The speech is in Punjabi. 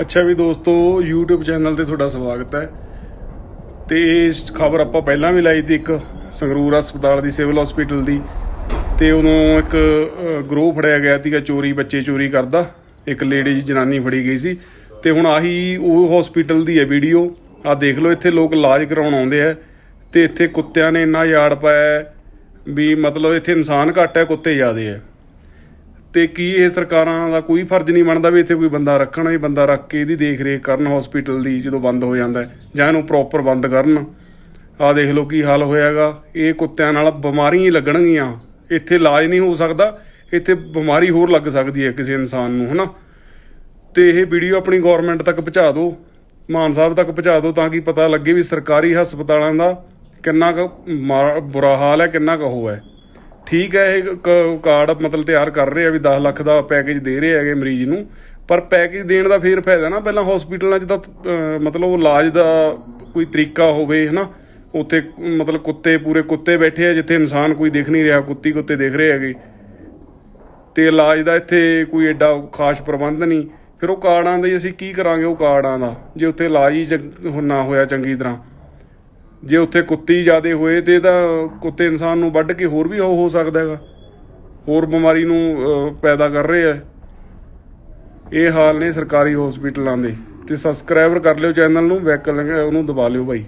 ਅੱਛਾ ਵੀ ਦੋਸਤੋ, YouTube ਚੈਨਲ ਤੇ ਤੁਹਾਡਾ ਸਵਾਗਤ ਹੈ। ਤੇ ਇਹ ਖਬਰ ਆਪਾਂ ਪਹਿਲਾਂ ਵੀ ਲਾਈ ਸੀ ਇੱਕ ਸੰਗਰੂਰ ਹਸਪਤਾਲ ਦੀ, ਸਿਵਲ ਹਸਪੀਟਲ ਦੀ। ਤੇ ਉਦੋਂ ਇੱਕ ਗਰੋਹ ਫੜਿਆ ਗਿਆ ਸੀਗਾ ਚੋਰੀ, ਬੱਚੇ ਚੋਰੀ ਕਰਦਾ। ਇੱਕ ਲੇਡੀ ਜਨਾਨੀ ਫੜੀ ਗਈ ਸੀ। ਤੇ ਹੁਣ ਆਹੀ ਉਹ ਹਸਪੀਟਲ ਦੀ ਹੈ ਵੀਡੀਓ ਆ ਦੇਖ ਲਓ, ਇੱਥੇ ਲੋਕ ਇਲਾਜ ਕਰਾਉਣ ਆਉਂਦੇ ਆ। ਤੇ ਇੱਥੇ ਕੁੱਤਿਆਂ ਨੇ ਇੰਨਾ ਯਾੜ ਪਾਇਆ ਵੀ ਮਤਲਬ ਇੱਥੇ ਇਨਸਾਨ ਘੱਟ ਹੈ, ਕੁੱਤੇ ਜ਼ਿਆਦੇ ਹੈ ਤੇ ਕੀ ਇਹ ਸਰਕਾਰਾਂ ਦਾ ਕੋਈ ਫਰਜ਼ ਨਹੀਂ ਬਣਦਾ ਵੀ ਇੱਥੇ ਕੋਈ ਬੰਦਾ ਰੱਖਣ ਇਹ ਬੰਦਾ ਰੱਖ ਕੇ ਇਹਦੀ ਦੇਖ ਰੇਖ ਕਰਨ ਹਸਪੀਟਲ ਦੀ ਜਦੋਂ ਬੰਦ ਹੋ ਜਾਂਦਾ ਜਾਂ ਇਹਨੂੰ ਪ੍ਰੋਪਰ ਬੰਦ ਕਰਨ। ਆਹ ਦੇਖ ਲਓ ਕੀ ਹਾਲ ਹੋਇਆਗਾ। ਇਹ ਕੁੱਤਿਆਂ ਨਾਲ ਬਿਮਾਰੀਆਂ ਹੀ ਲੱਗਣਗੀਆਂ। ਇੱਥੇ ਇਲਾਜ ਨਹੀਂ ਹੋ ਸਕਦਾ। ਇੱਥੇ ਬਿਮਾਰੀ ਹੋਰ ਲੱਗ ਸਕਦੀ ਹੈ ਕਿਸੇ ਇਨਸਾਨ ਨੂੰ, ਹਨਾ? ਤੇ ਇਹ ਵੀਡੀਓ ਆਪਣੀ ਗਵਰਨਮੈਂਟ ਤੱਕ ਪਹੁੰਚਾ ਦਿਓ। ਮਾਨ ਸਾਹਿਬ ਤੱਕ ਪਹੁੰਚਾ ਦਿਓ ਤਾਂ ਕਿ ਪਤਾ ਲੱਗੇ ਵੀ ਸਰਕਾਰੀ ਹਸਪਤਾਲਾਂ ਦਾ ਕਿੰਨਾ ਕੁ ਮਾ- ਬੁਰਾ ਹਾਲ ਹੈ, ਕਿੰਨਾ ਕੁ ਉਹ ਹੈ। ਠੀਕ ਹੈ, ਇਹ ਕ- ਕਾਰਡ ਮਤਲਬ ਤਿਆਰ ਕਰ ਰਹੇ ਆ ਵੀ 10 ਲੱਖ ਦਾ ਪੈਕੇਜ ਦੇ ਰਹੇ ਹੈਗੇ ਮਰੀਜ਼ ਨੂੰ, ਪਰ ਪੈਕੇਜ ਦੇਣ ਦਾ ਫੇਰ ਫਾਇਦਾ ਨਾ, ਪਹਿਲਾਂ ਹਸਪੀਟਲਾਂ 'ਚ ਤਾਂ ਮਤਲਬ ਉਹ ਇਲਾਜ ਦਾ ਕੋਈ ਤਰੀਕਾ ਹੋਵੇ, ਹਨਾ, ਉੱਥੇ ਮਤਲਬ ਕੁੱਤੇ, ਪੂਰੇ ਕੁੱਤੇ ਬੈਠੇ ਆ, ਜਿੱਥੇ ਇਨਸਾਨ ਕੋਈ ਦਿਖ ਨਹੀਂ ਰਿਹਾ, ਕੁੱਤੀ ਕੁੱਤੇ ਦਿਖ ਰਹੇ ਹੈਗੇ। ਤੇ ਇਲਾਜ ਦਾ ਇੱਥੇ ਕੋਈ ਐਡਾ ਖਾਸ ਪ੍ਰਬੰਧ ਨਹੀਂ। ਫਿਰ ਉਹ ਕਾਰਡਾਂ ਦੇ ਅਸੀਂ ਕੀ ਕਰਾਂਗੇ ਉਹ ਕਾਰਡਾਂ ਦਾ, ਜੇ ਉੱਥੇ ਇਲਾਜ ਹੀ ਚੰਗ- ਨਾ ਹੋਇਆ ਚੰਗੀ ਤਰ੍ਹਾਂ। ਜੇ ਉੱਥੇ ਕੁੱਤੇ ਜ਼ਿਆਦੇ ਹੋਏ ਤੇ ਤਾਂ ਕੁੱਤੇ ਇਨਸਾਨ ਨੂੰ ਵੱਢ ਕੇ ਹੋਰ ਵੀ ਉਹ ਹੋ ਸਕਦਾ ਹੈਗਾ। ਹੋਰ ਬਿਮਾਰੀ ਨੂੰ ਪੈਦਾ ਕਰ ਰਹੇ ਆ। ਇਹ ਹਾਲ ਨੇ ਸਰਕਾਰੀ ਹਸਪੀਟਲਾਂ ਦੇ। ਤੇ ਸਬਸਕ੍ਰਾਈਬਰ ਕਰ ਲਿਓ ਚੈਨਲ ਨੂੰ, ਬੈਕ ਉਹਨੂੰ ਦਬਾ ਲਿਓ ਭਾਈ।